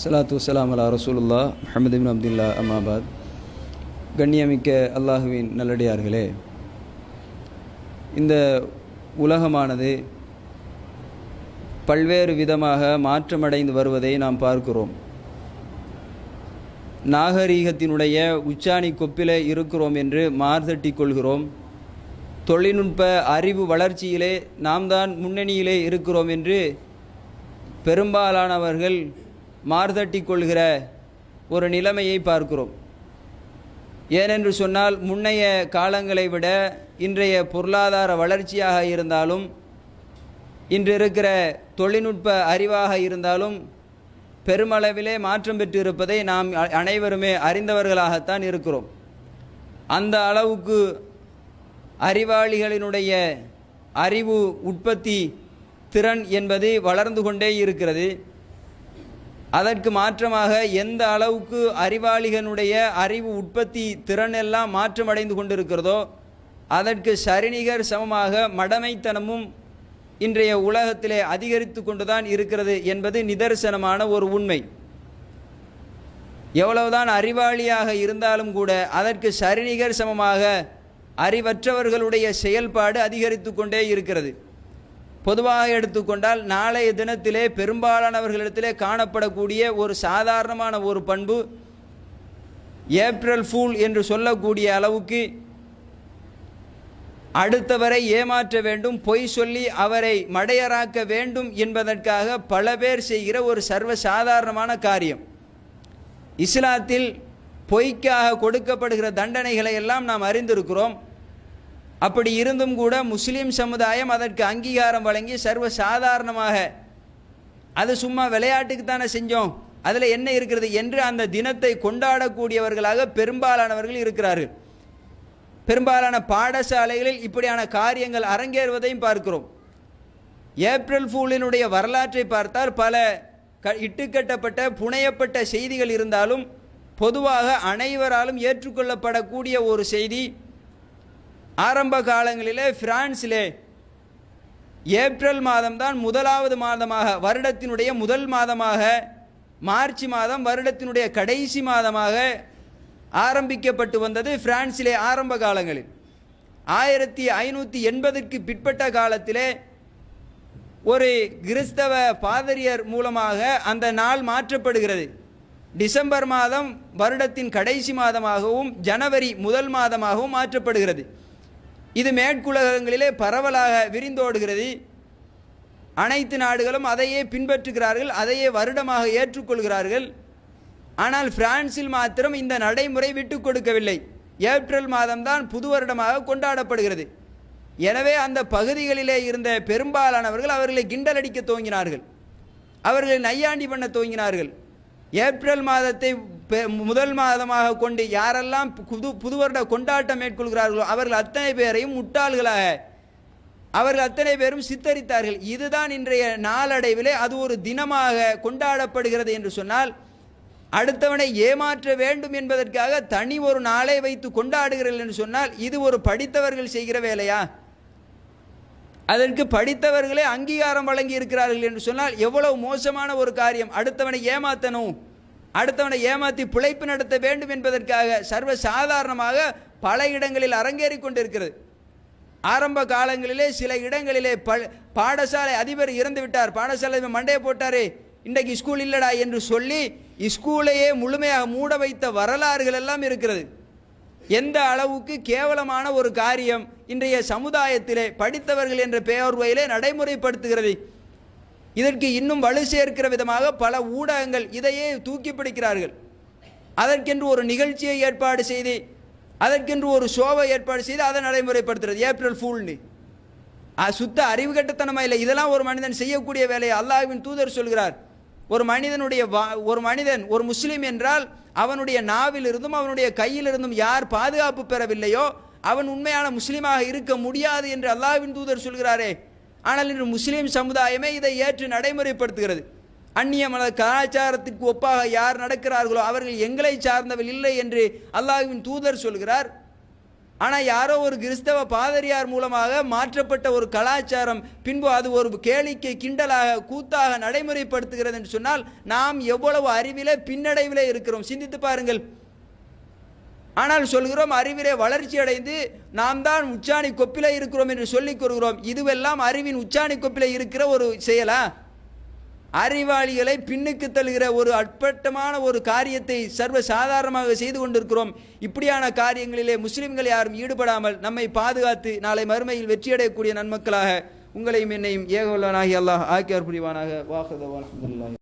சலாத்து வலாம் அலா ரசூலுல்லா முஹம்மது பின் அப்துல்லா அம்மாபாத் கண்ணியமிக்க அல்லாஹுவின் நல்லடியார்களே இந்த உலகமானது பல்வேறு விதமாக மாற்றமடைந்து வருவதை நாம் பார்க்கிறோம். நாகரீகத்தினுடைய உச்சாணி கொப்பிலே இருக்கிறோம் என்று மார்தட்டி கொள்கிறோம். தொழில்நுட்ப அறிவு வளர்ச்சியிலே நாம் தான் முன்னணியிலே இருக்கிறோம் என்று பெரும்பாலானவர்கள் மார்தட்டி கொள்கிற ஒரு நிலைமையை பார்க்கிறோம். ஏனென்று சொன்னால் முன்னைய காலங்களை விட இன்றைய பொருளாதார வளர்ச்சியாக இருந்தாலும் இன்று இருக்கிற தொழில்நுட்ப அறிவாக இருந்தாலும் பெருமளவிலே மாற்றம் பெற்று இருப்பதை நாம் அனைவருமே அறிந்தவர்களாகத்தான் இருக்கிறோம். அந்த அளவுக்கு அறிவாளிகளினுடைய அறிவு உற்பத்தி திறன் என்பது வளர்ந்து கொண்டே இருக்கிறது. அதற்கு மாற்றமாக எந்த அளவுக்கு அறிவாளிகனுடைய அறிவு உற்பத்தி திறன் எல்லாம் மாற்றமடைந்து கொண்டிருக்கிறதோ அதற்கு சரிணிகர் சமமாக மடமைத்தனமும் இன்றைய உலகத்திலே அதிகரித்து கொண்டுதான் இருக்கிறது என்பது நிதர்சனமான ஒரு உண்மை. எவ்வளவுதான் அறிவாளியாக இருந்தாலும் கூட அதற்கு சரிணிகர் சமமாக அறிவற்றவர்களுடைய செயல்பாடு அதிகரித்து கொண்டே இருக்கிறது. பொதுவாக எடுத்துக்கொண்டால் நாளைய தினத்திலே பெரும்பாலானவர்களிடத்திலே காணப்படக்கூடிய ஒரு சாதாரணமான ஒரு பண்பு ஏப்ரல் ஃபூல் என்று சொல்லக்கூடிய அளவுக்கு அடுத்தவரை ஏமாற்ற வேண்டும் பொய் சொல்லி அவரை மடையராக்க வேண்டும் என்பதற்காக பல பேர் செய்கிற ஒரு சர்வ சாதாரணமான காரியம். இஸ்லாத்தில் பொய்க்காக கொடுக்கப்படுகிற தண்டனைகளை எல்லாம் நாம் அறிந்திருக்கிறோம். அப்படி இருந்தும் கூட முஸ்லீம் சமுதாயம் அதற்கு அங்கீகாரம் வழங்கி சர்வ சாதாரணமாக அது சும்மா விளையாட்டுக்கு தானே செஞ்சோம். அதில் என்ன இருக்கிறது என்று அந்த தினத்தை கொண்டாடக்கூடியவர்களாக பெரும்பாலானவர்கள் இருக்கிறார்கள். பெரும்பாலான பாடசாலைகளில் இப்படியான காரியங்கள் அரங்கேறுவதையும் பார்க்கிறோம். ஏப்ரல் ஃபூலினுடைய வரலாற்றை பார்த்தால் பல க இட்டுக்கட்டப்பட்ட புனையப்பட்ட செய்திகள் இருந்தாலும் பொதுவாக அனைவராலும் ஏற்றுக்கொள்ளப்படக்கூடிய ஒரு செய்தி ஆரம்ப காலங்களிலே பிரான்சிலே ஏப்ரல் மாதம்தான் முதலாவது மாதமாக வருடத்தினுடைய முதல் மாதமாக மார்ச் மாதம் வருடத்தினுடைய கடைசி மாதமாக ஆரம்பிக்கப்பட்டு வந்தது பிரான்சிலே ஆரம்ப காலங்களில். ஆயிரத்தி ஐநூற்றி எண்பதுக்கு பிற்பட்ட காலத்திலே ஒரு கிறிஸ்தவ பாதிரியர் மூலமாக அந்த நாள் மாற்றப்படுகிறது. டிசம்பர் மாதம் வருடத்தின் கடைசி மாதமாகவும் ஜனவரி முதல் மாதமாகவும் மாற்றப்படுகிறது. இது மேற்குலகங்களிலே பரவலாக விரிந்தோடுகிறது. அனைத்து நாடுகளும் அதையே பின்பற்றுகிறார்கள் அதையே வருடமாக ஏற்றுக்கொள்கிறார்கள். ஆனால் பிரான்சில் மாத்திரம் இந்த நடைமுறை விட்டு கொடுக்கவில்லை. ஏப்ரல் மாதம்தான் புது வருடமாக கொண்டாடப்படுகிறது. எனவே அந்த பகுதிகளிலே இருந்த பெரும்பாலானவர்கள் அவர்களை கிண்டல் அடிக்க துவங்கினார்கள். அவர்களை நையாண்டி பண்ண துவங்கினார்கள். ஏப்ரல் மாதத்தை முதல் மாதமாக கொண்டு யாரெல்லாம் புது புது வருட கொண்டாட்டம் மேற்கொள்கிறார்களோ அவர்கள் அத்தனை பேரையும் முட்டாள்களாக அவர்கள் அத்தனை பேரும் சித்தரித்தார்கள். இதுதான் இன்றைய நாளடைவிலே அது ஒரு தினமாக கொண்டாடப்படுகிறது என்று சொன்னால் அடுத்தவனை ஏமாற்ற வேண்டும் என்பதற்காக தனி ஒரு நாளை வைத்து கொண்டாடுகிறீர்கள் என்று சொன்னால் இது ஒரு படித்தவர்கள் செய்கிற வேலையா? அதற்கு படித்தவர்களே அங்கீகாரம் வழங்கி இருக்கிறார்கள் என்று சொன்னால் எவ்வளவு மோசமான ஒரு காரியம். அடுத்தவனை ஏமாத்தணும். அடுத்தவனை ஏமாற்றி பிழைப்பு நடத்த வேண்டும் என்பதற்காக சர்வ சாதாரணமாக பல இடங்களில் அரங்கேறி கொண்டிருக்கிறது. ஆரம்ப காலங்களிலே சில இடங்களிலே ப பாடசாலை அதிபர் இறந்து விட்டார். பாடசாலை மண்டையை போட்டாரே இன்றைக்கு ஸ்கூல் இல்லடா என்று சொல்லி ஸ்கூலையே முழுமையாக மூட வைத்த வரலாறுகள் எல்லாம் இருக்கிறது. எந்த அளவுக்கு கேவலமான ஒரு காரியம் இன்றைய சமுதாயத்திலே படித்தவர்கள் என்ற பெயர்வையிலே நடைமுறைப்படுத்துகிறது. இதற்கு இன்னும் வலு சேர்க்கிற விதமாக பல ஊடகங்கள் இதையே தூக்கி பிடிக்கிறார்கள். அதற்கென்று ஒரு நிகழ்ச்சியை ஏற்பாடு செய்து அதற்கென்று ஒரு ஷோவை ஏற்பாடு செய்து அதை நடைமுறைப்படுத்துறது. ஏப்ரல் ஃபூல்னு சுத்த அறிவு கட்டத்தனமாக இல்லை. இதெல்லாம் ஒரு மனிதன் செய்யக்கூடிய வேலையை அல்லாஹ்வின் தூதர் சொல்கிறார். ஒரு மனிதனுடைய ஒரு மனிதன் ஒரு முஸ்லீம் என்றால் அவனுடைய நாவிலிருந்தும் அவனுடைய கையிலிருந்தும் யார் பாதுகாப்பு பெறவில்லையோ அவன் உண்மையான முஸ்லீமாக இருக்க முடியாது என்று அல்லாஹ்வின் தூதர் சொல்கிறாரே. ஆனால் இன்று முஸ்லீம் சமுதாயமே இதை ஏற்று நடைமுறைப்படுத்துகிறது. அந்நிய மத கலாச்சாரத்துக்கு ஒப்பாக யார் நடக்கிறார்களோ அவர்கள் எங்களை சார்ந்தவர்கள் இல்லை என்று அல்லாஹுவின் தூதர் சொல்கிறார். ஆனால் யாரோ ஒரு கிறிஸ்தவ பாதிரியார் மூலமாக மாற்றப்பட்ட ஒரு கலாச்சாரம் பின்பு அது ஒரு கேளிக்கை கிண்டலாக கூத்தாக நடைமுறைப்படுத்துகிறது என்று சொன்னால் நாம் எவ்வளவு அறிவிலே பின்னடைவிலே இருக்கிறோம். சிந்தித்து பாருங்கள். ஆனால் சொல்கிறோம் அறிவிலே வளர்ச்சி அடைந்து நாம் தான் உச்சாணி கொப்பிலே இருக்கிறோம் என்று சொல்லிக் கொள்கிறோம் இதுவெல்லாம் அறிவின் உச்சாணி கொப்பிலே இருக்கிற ஒரு செயலா? அறிவாளிகளை பின்னுக்கு தள்ளுகிற ஒரு அற்பட்டமான ஒரு காரியத்தை சர்வ சாதாரணமாக செய்து கொண்டிருக்கிறோம். இப்படியான காரியங்களிலே முஸ்லிம்கள் யாரும் ஈடுபடாமல் நம்மை பாதுகாத்து நாளை மறுமையில் வெற்றியடையக்கூடிய நன்மக்களாக உங்களையும் என்னையும் ஏகவல்லனாகி அல்லாஹ் ஆக்கியார் புரிவானாக. வாஹதவான்